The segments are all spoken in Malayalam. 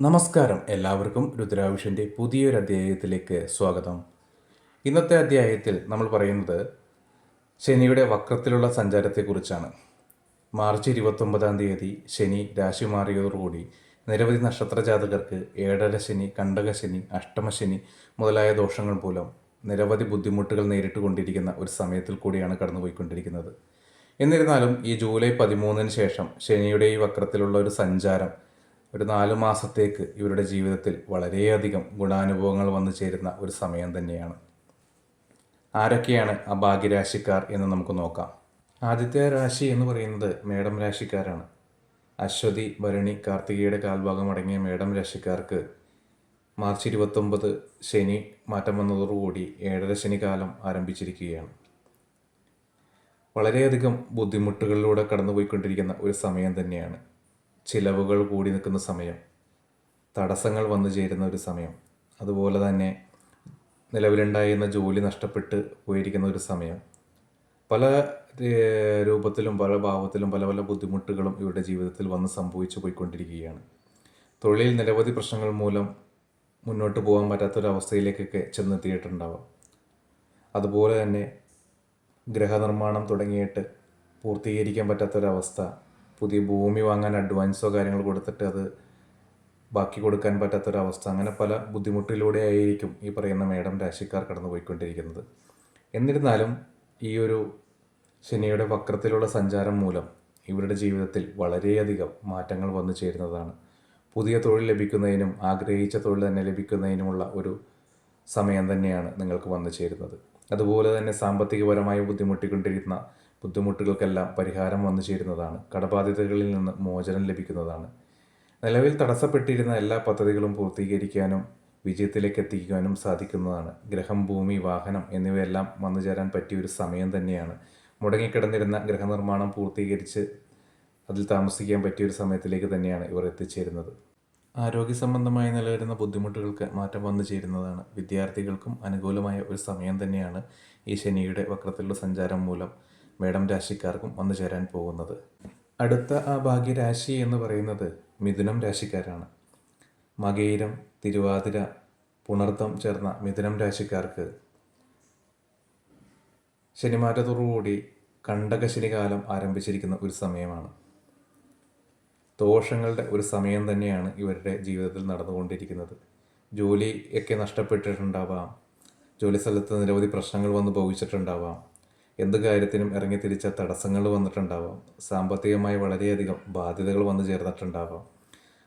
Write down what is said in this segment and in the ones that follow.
നമസ്കാരം. എല്ലാവർക്കും രുദ്രാവിഷന്റെ പുതിയൊരു അധ്യായത്തിലേക്ക് സ്വാഗതം. ഇന്നത്തെ അധ്യായത്തിൽ നമ്മൾ പറയുന്നത് ശനിയുടെ വക്രത്തിലുള്ള സഞ്ചാരത്തെക്കുറിച്ചാണ്. മാർച്ച് ഇരുപത്തൊമ്പതാം തീയതി ശനി രാശി മാറിയതോടുകൂടി നിരവധി നക്ഷത്ര ജാതകർക്ക് ഏഴര ശനി കണ്ടകശനി അഷ്ടമശനി മുതലായ ദോഷങ്ങൾ മൂലം നിരവധി ബുദ്ധിമുട്ടുകൾ നേരിട്ട് കൊണ്ടിരിക്കുന്ന ഒരു സമയത്തിൽ കൂടിയാണ് കടന്നുപോയിക്കൊണ്ടിരിക്കുന്നത്. എന്നിരുന്നാലും ഈ ജൂലൈ പതിമൂന്നിന് ശേഷം ശനിയുടെ ഈ വക്രത്തിലുള്ള ഒരു സഞ്ചാരം ഒരു നാല് മാസത്തേക്ക് ഇവരുടെ ജീവിതത്തിൽ വളരെയധികം ഗുണാനുഭവങ്ങൾ വന്നു ചേരുന്ന ഒരു സമയം തന്നെയാണ്. ആരൊക്കെയാണ് ആ ഭാഗ്യരാശിക്കാർ എന്ന് നമുക്ക് നോക്കാം. ആദ്യത്തെ രാശി എന്ന് പറയുന്നത് മേടം രാശിക്കാരാണ്. അശ്വതി ഭരണി കാർത്തികയുടെ കാൽഭാഗം അടങ്ങിയ മേടം രാശിക്കാർക്ക് മാർച്ച് ഇരുപത്തൊമ്പത് ശനി മാറ്റം വന്നതോടുകൂടി ഏഴര ശനി കാലം ആരംഭിച്ചിരിക്കുകയാണ്. വളരെയധികം ബുദ്ധിമുട്ടുകളിലൂടെ കടന്നുപോയിക്കൊണ്ടിരിക്കുന്ന ഒരു സമയം തന്നെയാണ്. ചിലവുകൾ കൂടി നിൽക്കുന്ന സമയം തടസ്സങ്ങൾ വന്നു ചേരുന്ന ഒരു സമയം അതുപോലെ തന്നെ നിലവിലുണ്ടായിരുന്ന ജോലി നഷ്ടപ്പെട്ട് പോയിരിക്കുന്ന ഒരു സമയം. പല രൂപത്തിലും പല ഭാവത്തിലും പല പല ബുദ്ധിമുട്ടുകളും ഇവരുടെ ജീവിതത്തിൽ വന്ന് സംഭവിച്ചു പോയിക്കൊണ്ടിരിക്കുകയാണ്. തൊഴിലിൽ നിരവധി പ്രശ്നങ്ങൾ മൂലം മുന്നോട്ട് പോകാൻ പറ്റാത്തൊരവസ്ഥയിലേക്കൊക്കെ ചെന്നെത്തിയിട്ടുണ്ടാവാം. അതുപോലെ തന്നെ ഗ്രഹനിർമ്മാണം തുടങ്ങിയിട്ട് പൂർത്തീകരിക്കാൻ പറ്റാത്തൊരവസ്ഥ പുതിയ ഭൂമി വാങ്ങാൻ അഡ്വാൻസോ കാര്യങ്ങൾ കൊടുത്തിട്ട് അത് ബാക്കി കൊടുക്കാൻ പറ്റാത്തൊരവസ്ഥ. അങ്ങനെ പല ബുദ്ധിമുട്ടിലൂടെ ആയിരിക്കും ഈ പറയുന്ന മേഡം രാശിക്കാർ കടന്നു പോയിക്കൊണ്ടിരിക്കുന്നത് എന്നിരുന്നാലും ഈ ഒരു ശനിയുടെ വക്രത്തിലുള്ള സഞ്ചാരം മൂലം ഇവരുടെ ജീവിതത്തിൽ വളരെയധികം മാറ്റങ്ങൾ വന്നു ചേരുന്നതാണ്. പുതിയ തൊഴിൽ ലഭിക്കുന്നതിനും ആഗ്രഹിച്ച തൊഴിൽ തന്നെ ലഭിക്കുന്നതിനുമുള്ള ഒരു സമയം തന്നെയാണ് നിങ്ങൾക്ക് വന്നു ചേരുന്നത്. അതുപോലെ തന്നെ സാമ്പത്തികപരമായി ബുദ്ധിമുട്ടിക്കൊണ്ടിരിക്കുന്ന ബുദ്ധിമുട്ടുകൾക്കെല്ലാം പരിഹാരം വന്നു ചേരുന്നതാണ്. കടബാധ്യതകളിൽ നിന്ന് മോചനം ലഭിക്കുന്നതാണ്. നിലവിൽ തടസ്സപ്പെട്ടിരുന്ന എല്ലാ പദ്ധതികളും പൂർത്തീകരിക്കാനും വിജയത്തിലേക്ക് എത്തിക്കാനും സാധിക്കുന്നതാണ്. ഗ്രഹം ഭൂമി വാഹനം എന്നിവയെല്ലാം വന്നു ചേരാൻ പറ്റിയ ഒരു സമയം തന്നെയാണ്. മുടങ്ങിക്കിടന്നിരുന്ന ഗ്രഹനിർമ്മാണം പൂർത്തീകരിച്ച് അതിൽ താമസിക്കാൻ പറ്റിയ ഒരു സമയത്തിലേക്ക് തന്നെയാണ് ഇവർ എത്തിച്ചേരുന്നത്. ആരോഗ്യ സംബന്ധമായി നിലവരുന്ന ബുദ്ധിമുട്ടുകൾക്ക് മാറ്റം വന്നു ചേരുന്നതാണ്. വിദ്യാർത്ഥികൾക്കും അനുകൂലമായ ഒരു സമയം തന്നെയാണ് ഈ ശനിയുടെ വക്രത്തിലുള്ള സഞ്ചാരം മൂലം മേടം രാശിക്കാർക്കും വന്നു ചേരാൻ പോകുന്നത്. അടുത്ത ആ ഭാഗ്യരാശി എന്ന് പറയുന്നത് മിഥുനം രാശിക്കാരാണ്. മകയിരം തിരുവാതിര പുണർത്തം ചേർന്ന മിഥുനം രാശിക്കാർക്ക് ശനിമാറ്റത്തോടുകൂടി കണ്ടകശനികാലം ആരംഭിച്ചിരിക്കുന്ന ഒരു സമയമാണ്. ദോഷങ്ങളുടെ ഒരു സമയം തന്നെയാണ് ഇവരുടെ ജീവിതത്തിൽ നടന്നുകൊണ്ടിരിക്കുന്നത്. ജോലിയൊക്കെ നഷ്ടപ്പെട്ടിട്ടുണ്ടാവാം. ജോലി സ്ഥലത്ത് നിരവധി പ്രശ്നങ്ങൾ വന്ന് ഭവിച്ചിട്ടുണ്ടാവാം. എന്ത് കാര്യത്തിനും ഇറങ്ങി തിരിച്ച തടസ്സങ്ങൾ വന്നിട്ടുണ്ടാവാം. സാമ്പത്തികമായി വളരെയധികം ബാധ്യതകൾ വന്നു ചേർന്നിട്ടുണ്ടാവാം.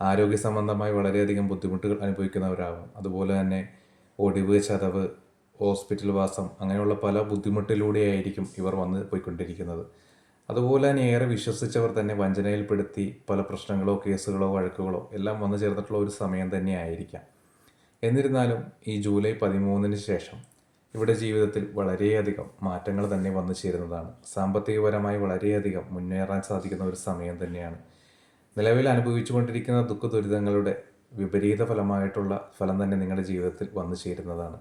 ആരോഗ്യ സംബന്ധമായി വളരെയധികം ബുദ്ധിമുട്ടുകൾ അനുഭവിക്കുന്നവരാവാം. അതുപോലെ തന്നെ ഒടിവ് ചതവ് ഹോസ്പിറ്റൽ വാസം അങ്ങനെയുള്ള പല ബുദ്ധിമുട്ടിലൂടെയായിരിക്കും ഇവർ വന്ന് പോയിക്കൊണ്ടിരിക്കുന്നത്. അതുപോലെ തന്നെ ഏറെ വിശ്വസിച്ചവർ തന്നെ വഞ്ചനയിൽപ്പെടുത്തി പല പ്രശ്നങ്ങളോ കേസുകളോ വഴക്കുകളോ എല്ലാം വന്നു ചേർന്നിട്ടുള്ള ഒരു സമയം തന്നെ ആയിരിക്കാം എന്നിരുന്നാലും ഈ ജൂലൈ പതിമൂന്നിന് ശേഷം ഇവിടെ ജീവിതത്തിൽ വളരെയധികം മാറ്റങ്ങൾ തന്നെ വന്നു ചേരുന്നതാണ്. സാമ്പത്തികപരമായി വളരെയധികം മുന്നേറാൻ സാധിക്കുന്ന ഒരു സമയം തന്നെയാണ്. നിലവിൽ അനുഭവിച്ചുകൊണ്ടിരിക്കുന്ന ദുഃഖ ദുരിതങ്ങളുടെ വിപരീത ഫലമായിട്ടുള്ള ഫലം തന്നെ നിങ്ങളുടെ ജീവിതത്തിൽ വന്നു ചേരുന്നതാണ്.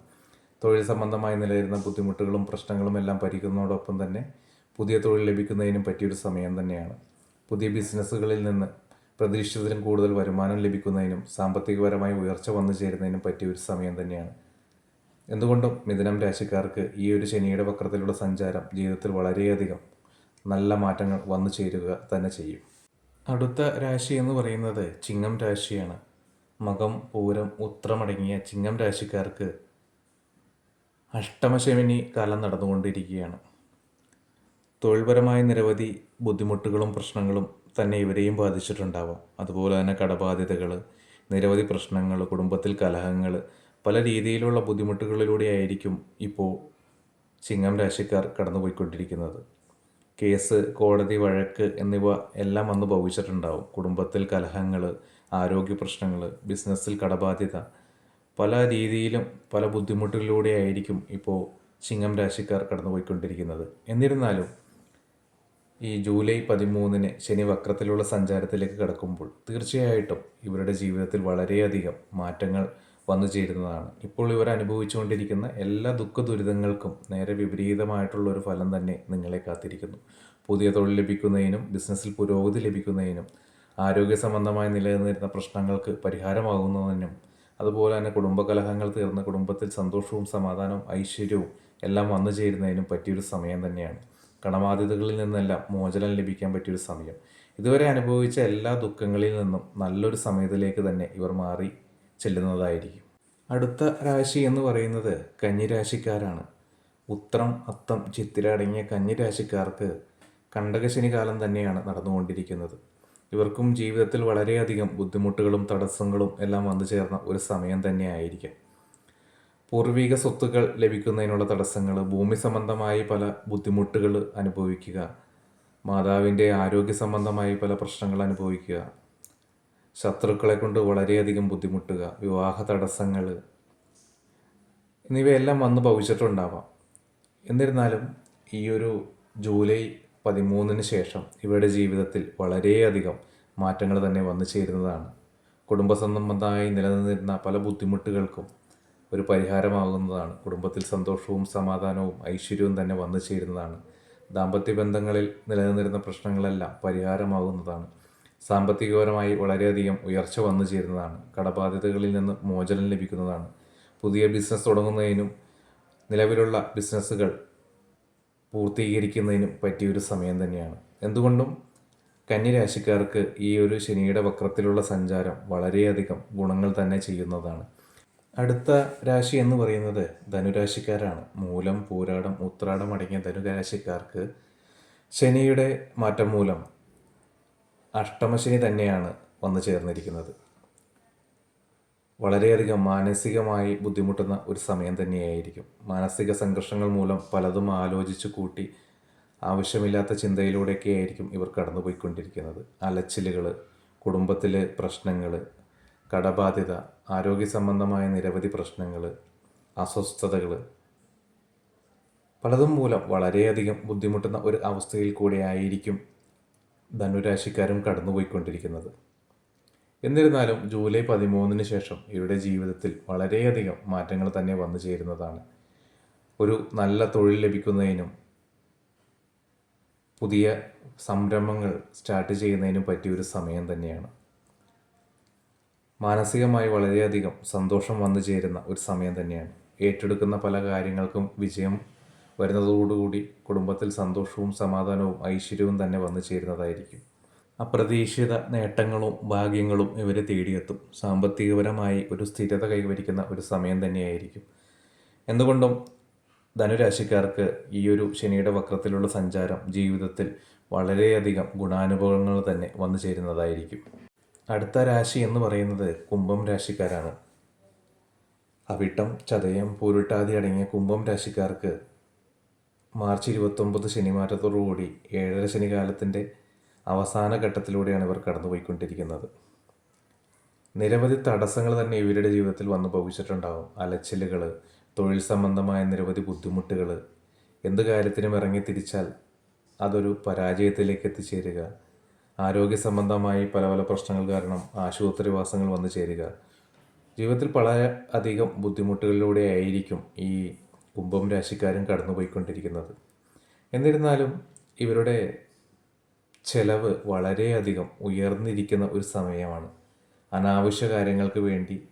തൊഴിൽ സംബന്ധമായി നിലനിരുന്ന ബുദ്ധിമുട്ടുകളും പ്രശ്നങ്ങളും എല്ലാം പരിഹരിക്കുന്നതോടൊപ്പം തന്നെ പുതിയ തൊഴിൽ ലഭിക്കുന്നതിനും പറ്റിയൊരു സമയം തന്നെയാണ്. പുതിയ ബിസിനസ്സുകളിൽ നിന്ന് പ്രതീക്ഷിച്ചതിലും കൂടുതൽ വരുമാനം ലഭിക്കുന്നതിനും സാമ്പത്തികപരമായി ഉയർച്ച വന്നു ചേരുന്നതിനും പറ്റിയൊരു സമയം തന്നെയാണ്. എന്തുകൊണ്ടും മിഥുനം രാശിക്കാർക്ക് ഈ ഒരു ശനിയുടെ വക്രത്തിലുള്ള സഞ്ചാരം ജീവിതത്തിൽ വളരെയധികം നല്ല മാറ്റങ്ങൾ വന്നു ചേരുക തന്നെ ചെയ്യും. അടുത്ത രാശി എന്ന് പറയുന്നത് ചിങ്ങം രാശിയാണ്. മകം പൂരം ഉത്രമടങ്ങിയ ചിങ്ങം രാശിക്കാർക്ക് അഷ്ടമശമിനി കാലം നടന്നുകൊണ്ടിരിക്കുകയാണ്. തൊഴിൽപരമായ നിരവധി ബുദ്ധിമുട്ടുകളും പ്രശ്നങ്ങളും തന്നെ ഇവരെയും ബാധിച്ചിട്ടുണ്ടാവാം. അതുപോലെ തന്നെ കടബാധ്യതകൾ നിരവധി പ്രശ്നങ്ങൾ കുടുംബത്തിൽ കലഹങ്ങൾ പല രീതിയിലുള്ള ബുദ്ധിമുട്ടുകളിലൂടെയായിരിക്കും ഇപ്പോൾ ചിങ്ങം രാശിക്കാർ കടന്നുപോയിക്കൊണ്ടിരിക്കുന്നത്. കേസ് കോടതി വഴക്ക് എന്നിവ എല്ലാം വന്ന് ഭവിച്ചിട്ടുണ്ടാവും. കുടുംബത്തിൽ കലഹങ്ങൾ ആരോഗ്യ പ്രശ്നങ്ങൾ ബിസിനസ്സിൽ കടബാധ്യത പല രീതിയിലും പല ബുദ്ധിമുട്ടുകളിലൂടെയായിരിക്കും ഇപ്പോൾ ചിങ്ങം രാശിക്കാർ കടന്നുപോയിക്കൊണ്ടിരിക്കുന്നത്. എന്നിരുന്നാലും ഈ ജൂലൈ പതിമൂന്നിന് ശനി വക്രത്തിലുള്ള സഞ്ചാരത്തിലേക്ക് കടക്കുമ്പോൾ തീർച്ചയായിട്ടും ഇവരുടെ ജീവിതത്തിൽ വളരെയധികം മാറ്റങ്ങൾ വന്നു ചേരുന്നതാണ്. ഇപ്പോൾ ഇവർ അനുഭവിച്ചുകൊണ്ടിരിക്കുന്ന എല്ലാ ദുഃഖ ദുരിതങ്ങൾക്കും നേരെ വിപരീതമായിട്ടുള്ള ഒരു ഫലം തന്നെ നിങ്ങളെ കാത്തിരിക്കുന്നു. പുതിയ തൊഴിൽ ലഭിക്കുന്നതിനും ബിസിനസ്സിൽ പുരോഗതി ലഭിക്കുന്നതിനും ആരോഗ്യ സംബന്ധമായി നിലനിന്നിരുന്ന പ്രശ്നങ്ങൾക്ക് പരിഹാരമാകുന്നതിനും അതുപോലെ തന്നെ കുടുംബകലഹങ്ങൾ തീർന്ന് കുടുംബത്തിൽ സന്തോഷവും സമാധാനവും ഐശ്വര്യവും എല്ലാം വന്നു ചേരുന്നതിനും പറ്റിയൊരു സമയം തന്നെയാണ്. കടബാധ്യതകളിൽ നിന്നെല്ലാം മോചനം ലഭിക്കാൻ പറ്റിയൊരു സമയം. ഇതുവരെ അനുഭവിച്ച എല്ലാ ദുഃഖങ്ങളിൽ നിന്നും നല്ലൊരു സമയത്തിലേക്ക് തന്നെ ഇവർ മാറി ചെല്ലുന്നതായിരിക്കും. അടുത്ത രാശി എന്ന് പറയുന്നത് കന്നിരാശിക്കാരാണ്. ഉത്രം അത്തം ചിത്തിര അടങ്ങിയ കന്നിരാശിക്കാർക്ക് കണ്ടകശനി കാലം തന്നെയാണ് നടന്നുകൊണ്ടിരിക്കുന്നത്. ഇവർക്കും ജീവിതത്തിൽ വളരെയധികം ബുദ്ധിമുട്ടുകളും തടസ്സങ്ങളും എല്ലാം വന്നു ചേർന്ന ഒരു സമയം തന്നെയായിരിക്കും. പൂർവിക സ്വത്തുക്കൾ ലഭിക്കുന്നതിനുള്ള തടസ്സങ്ങൾ ഭൂമി സംബന്ധമായി പല ബുദ്ധിമുട്ടുകൾ അനുഭവിക്കുക മാതാവിന്റെ ആരോഗ്യ സംബന്ധമായി പല പ്രശ്നങ്ങൾ അനുഭവിക്കുക ശത്രുക്കളെ കൊണ്ട് വളരെയധികം ബുദ്ധിമുട്ടുക വിവാഹ തടസ്സങ്ങൾ എന്നിവയെല്ലാം വന്ന് ഭവിച്ചിട്ടുണ്ടാവാം. എന്നിരുന്നാലും ഈ ഒരു ജൂലൈ പതിമൂന്നിന് ശേഷം ഇവരുടെ ജീവിതത്തിൽ വളരെയധികം മാറ്റങ്ങൾ തന്നെ വന്നു ചേരുന്നതാണ്. കുടുംബ സംബന്ധമായി നിലനിന്നിരുന്ന പല ബുദ്ധിമുട്ടുകൾക്കും ഒരു പരിഹാരമാകുന്നതാണ്. കുടുംബത്തിൽ സന്തോഷവും സമാധാനവും ഐശ്വര്യവും തന്നെ വന്നു ചേരുന്നതാണ്. ദാമ്പത്യ ബന്ധങ്ങളിൽ നിലനിന്നിരുന്ന പ്രശ്നങ്ങളെല്ലാം പരിഹാരമാകുന്നതാണ്. സാമ്പത്തികപരമായി വളരെയധികം ഉയർച്ച വന്നു ചേരുന്നതാണ്. കടബാധ്യതകളിൽ നിന്ന് മോചനം ലഭിക്കുന്നതാണ്. പുതിയ ബിസിനസ് തുടങ്ങുന്നതിനും നിലവിലുള്ള ബിസിനസ്സുകൾ പൂർത്തീകരിക്കുന്നതിനും പറ്റിയൊരു സമയം തന്നെയാണ്. എന്തുകൊണ്ടും കന്യരാശിക്കാർക്ക് ഈ ഒരു ശനിയുടെ വക്രത്തിലുള്ള സഞ്ചാരം വളരെയധികം ഗുണങ്ങൾ തന്നെ ചെയ്യുന്നതാണ്. അടുത്ത രാശി എന്ന് പറയുന്നത് ധനുരാശിക്കാരാണ്. മൂലം പൂരാടം ഉത്രാടം അടങ്ങിയ ധനുരാശിക്കാർക്ക് ശനിയുടെ മാറ്റം മൂലം അഷ്ടമശനി തന്നെയാണ് വന്നു ചേർന്നിരിക്കുന്നത്. വളരെയധികം മാനസികമായി ബുദ്ധിമുട്ടുന്ന ഒരു സമയം തന്നെയായിരിക്കും. മാനസിക സംഘർഷങ്ങൾ മൂലം പലതും ആലോചിച്ച് കൂട്ടി ആവശ്യമില്ലാത്ത ചിന്തയിലൂടെയൊക്കെ ആയിരിക്കും ഇവർ കടന്നുപോയിക്കൊണ്ടിരിക്കുന്നത്. അലച്ചിലുകൾ കുടുംബത്തിലെ പ്രശ്നങ്ങൾ കടബാധ്യത ആരോഗ്യ സംബന്ധമായ നിരവധി പ്രശ്നങ്ങൾ അസ്വസ്ഥതകൾ. പലതും മൂലം വളരെയധികം ബുദ്ധിമുട്ടുന്ന ഒരു അവസ്ഥയിൽ കൂടെ ആയിരിക്കും ധനുരാശിക്കാരും കടന്നുപോയിക്കൊണ്ടിരിക്കുന്നത്. എന്നിരുന്നാലും ജൂലൈ പതിമൂന്നിന് ശേഷം ഇവരുടെ ജീവിതത്തിൽ വളരെയധികം മാറ്റങ്ങൾ തന്നെ വന്നു ചേരുന്നതാണ്. ഒരു നല്ല തൊഴിൽ ലഭിക്കുന്നതിനും പുതിയ സംരംഭങ്ങൾ സ്റ്റാർട്ട് ചെയ്യുന്നതിനും പറ്റിയ ഒരു സമയം തന്നെയാണ്. മാനസികമായി വളരെയധികം സന്തോഷം വന്നു ചേരുന്ന ഒരു സമയം തന്നെയാണ്. ഏറ്റെടുക്കുന്ന പല കാര്യങ്ങൾക്കും വിജയം വരുന്നതോടുകൂടി കുടുംബത്തിൽ സന്തോഷവും സമാധാനവും ഐശ്വര്യവും തന്നെ വന്നു ചേരുന്നതായിരിക്കും. അപ്രതീക്ഷിത നേട്ടങ്ങളും ഭാഗ്യങ്ങളും ഇവരെ തേടിയെത്തും. സാമ്പത്തികപരമായി ഒരു സ്ഥിരത കൈവരിക്കുന്ന ഒരു സമയം തന്നെയായിരിക്കും. എന്തുകൊണ്ടും ധനുരാശിക്കാർക്ക് ഈ ഒരു ശനിയുടെ വക്രത്തിലുള്ള സഞ്ചാരം ജീവിതത്തിൽ വളരെയധികം ഗുണാനുഭവങ്ങൾ തന്നെ വന്നു ചേരുന്നതായിരിക്കും. അടുത്ത രാശി എന്ന് പറയുന്നത് കുംഭം രാശിക്കാരാണ്. അവിട്ടം ചതയം പൂരുട്ടാതി അടങ്ങിയ കുംഭം രാശിക്കാർക്ക് മാർച്ച് ഇരുപത്തൊമ്പത് ശനിമാറ്റത്തോടുകൂടി ഏഴര ശനികാലത്തിന്റെ അവസാന ഘട്ടത്തിലൂടെയാണ് ഇവർ കടന്നുപോയിക്കൊണ്ടിരിക്കുന്നത്. നിരവധി തടസ്സങ്ങൾ തന്നെ ഇവരുടെ ജീവിതത്തിൽ വന്നു ഭവിച്ചിട്ടുണ്ടാവും. അലച്ചിലുകൾ തൊഴിൽ സംബന്ധമായ നിരവധി ബുദ്ധിമുട്ടുകൾ എന്ത് കാര്യത്തിനും ഇറങ്ങി തിരിച്ചാൽ അതൊരു പരാജയത്തിലേക്ക് എത്തിച്ചേരുക. ആരോഗ്യ സംബന്ധമായി പല പല പ്രശ്നങ്ങൾ കാരണം ആശുപത്രിവാസങ്ങൾ വന്നു ചേരുക. ജീവിതത്തിൽ വളരെ അധികം ബുദ്ധിമുട്ടുകളിലൂടെ ആയിരിക്കും ഈ കുംഭം രാശിക്കാരും കടന്നുപോയിക്കൊണ്ടിരിക്കുന്നത്. എന്നിരുന്നാലും ഇവരുടെ ചെലവ് വളരെയധികം ഉയർന്നിരിക്കുന്ന ഒരു സമയമാണ്. അനാവശ്യ കാര്യങ്ങൾക്ക് വേണ്ടി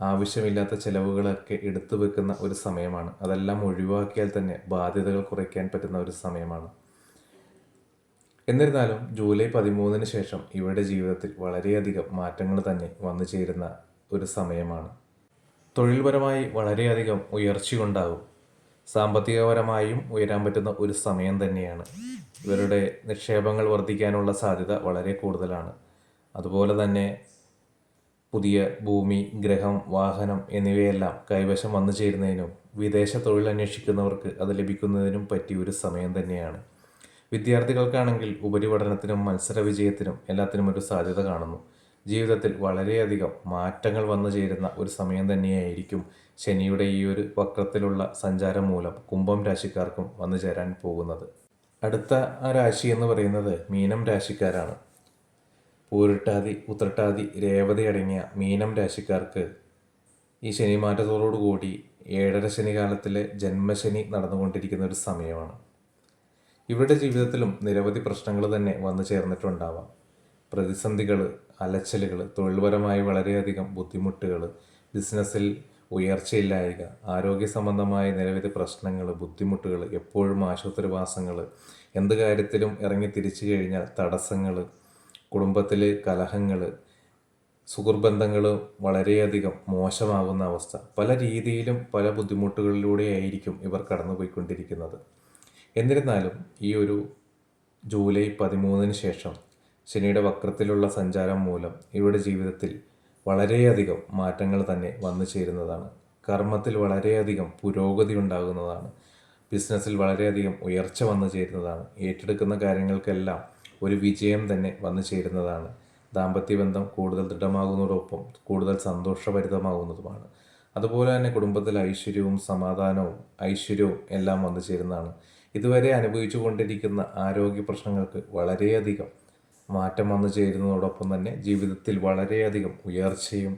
ആവശ്യമില്ലാത്ത ചിലവുകളൊക്കെ എടുത്തു വെക്കുന്ന ഒരു സമയമാണ്. അതെല്ലാം ഒഴിവാക്കിയാൽ തന്നെ ബാധ്യതകൾ കുറയ്ക്കാൻ പറ്റുന്ന ഒരു സമയമാണ്. എന്നിരുന്നാലും ജൂലൈ പതിമൂന്നിന് ശേഷം ഇവരുടെ ജീവിതത്തിൽ വളരെയധികം മാറ്റങ്ങൾ തന്നെ വന്നു ചേരുന്ന ഒരു സമയമാണ്. തൊഴിൽപരമായി വളരെയധികം ഉയർച്ചയുണ്ടാകും. സാമ്പത്തികപരമായും ഉയരാൻ പറ്റുന്ന ഒരു സമയം തന്നെയാണ്. ഇവരുടെ നിക്ഷേപങ്ങൾ വർദ്ധിക്കാനുള്ള സാധ്യത വളരെ കൂടുതലാണ്. അതുപോലെ തന്നെ പുതിയ ഭൂമി ഗ്രഹം വാഹനം എന്നിവയെല്ലാം കൈവശം വന്നു ചേരുന്നതിനും വിദേശ തൊഴിൽ അന്വേഷിക്കുന്നവർക്ക് അത് ലഭിക്കുന്നതിനും പറ്റിയ ഒരു സമയം തന്നെയാണ്. വിദ്യാർത്ഥികൾക്കാണെങ്കിൽ ഉപരിപഠനത്തിനും മത്സര വിജയത്തിനും എല്ലാത്തിനും ഒരു സാധ്യത കാണുന്നു. ജീവിതത്തിൽ വളരെയധികം മാറ്റങ്ങൾ വന്നു ചേരുന്ന ഒരു സമയം തന്നെയായിരിക്കും ശനിയുടെ ഈ ഒരു വക്രത്തിലുള്ള സഞ്ചാരം മൂലം കുംഭം രാശിക്കാർക്കും വന്നു ചേരാൻ പോകുന്നത്. അടുത്ത ആ രാശി എന്ന് പറയുന്നത് മീനം രാശിക്കാരാണ്. പൂരിട്ടാതി ഉത്രട്ടാതി രേവതി അടങ്ങിയ മീനം രാശിക്കാർക്ക് ഈ ശനിമാറ്റത്തോടുകൂടി ഏഴര ശനി കാലത്തിലെ ജന്മശനി നടന്നുകൊണ്ടിരിക്കുന്ന ഒരു സമയമാണ്. ഇവരുടെ ജീവിതത്തിലും നിരവധി പ്രശ്നങ്ങൾ തന്നെ വന്നു ചേർന്നിട്ടുണ്ടാവാം. പ്രതിസന്ധികൾ അലച്ചിലുകൾ തൊഴിൽപരമായി വളരെയധികം ബുദ്ധിമുട്ടുകൾ ബിസിനസ്സിൽ ഉയർച്ചയില്ലായ്ക ആരോഗ്യ സംബന്ധമായ നിരവധി പ്രശ്നങ്ങൾ ബുദ്ധിമുട്ടുകൾ എപ്പോഴും ആശുപത്രിവാസങ്ങൾ എന്ത് കാര്യത്തിലും ഇറങ്ങി തിരിച്ചു കഴിഞ്ഞാൽ തടസ്സങ്ങൾ കുടുംബത്തിൽ കലഹങ്ങൾ സുഹൃബന്ധങ്ങൾ വളരെയധികം മോശമാകുന്ന അവസ്ഥ. പല രീതിയിലും പല ബുദ്ധിമുട്ടുകളിലൂടെയായിരിക്കും ഇവർ കടന്നുപോയിക്കൊണ്ടിരിക്കുന്നത്. എന്നിരുന്നാലും ഈ ഒരു ജൂലൈ പതിമൂന്നിന് ശേഷം ശനിയുടെ വക്രത്തിലുള്ള സഞ്ചാരം മൂലം ഇവരുടെ ജീവിതത്തിൽ വളരെയധികം മാറ്റങ്ങൾ തന്നെ വന്നു ചേരുന്നതാണ്. കർമ്മത്തിൽ വളരെയധികം പുരോഗതി ഉണ്ടാകുന്നതാണ്. ബിസിനസ്സിൽ വളരെയധികം ഉയർച്ച വന്നു ചേരുന്നതാണ്. ഏറ്റെടുക്കുന്ന കാര്യങ്ങൾക്കെല്ലാം ഒരു വിജയം തന്നെ വന്നു ചേരുന്നതാണ്. ദാമ്പത്യ ബന്ധം കൂടുതൽ ദൃഢമാകുന്നതോടൊപ്പം കൂടുതൽ സന്തോഷഭരിതമാകുന്നതുമാണ്. അതുപോലെ തന്നെ കുടുംബത്തിൽ ഐശ്വര്യവും സമാധാനവും ഐശ്വര്യവും എല്ലാം വന്നു ചേരുന്നതാണ്. ഇതുവരെ അനുഭവിച്ചു കൊണ്ടിരിക്കുന്ന ആരോഗ്യ പ്രശ്നങ്ങൾക്ക് വളരെയധികം മാറ്റം വന്നു ചേരുന്നതോടൊപ്പം തന്നെ ജീവിതത്തിൽ വളരെയധികം ഉയർച്ചയും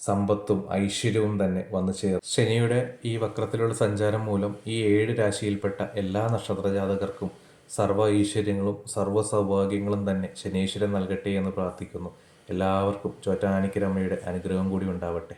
സമ്പത്തും ഐശ്വര്യവും തന്നെ വന്നു ചേർ ശനിയുടെ ഈ വക്രത്തിലുള്ള സഞ്ചാരം മൂലം ഈ ഏഴ് രാശിയിൽപ്പെട്ട എല്ലാ നക്ഷത്രജാതകർക്കും സർവ ഐശ്വര്യങ്ങളും സർവ സൗഭാഗ്യങ്ങളും തന്നെ ശനീശ്വരൻ നൽകട്ടെ എന്ന് പ്രാർത്ഥിക്കുന്നു. എല്ലാവർക്കും ചോറ്റാനിക്കരമ്മയുടെ അനുഗ്രഹം കൂടി ഉണ്ടാവട്ടെ.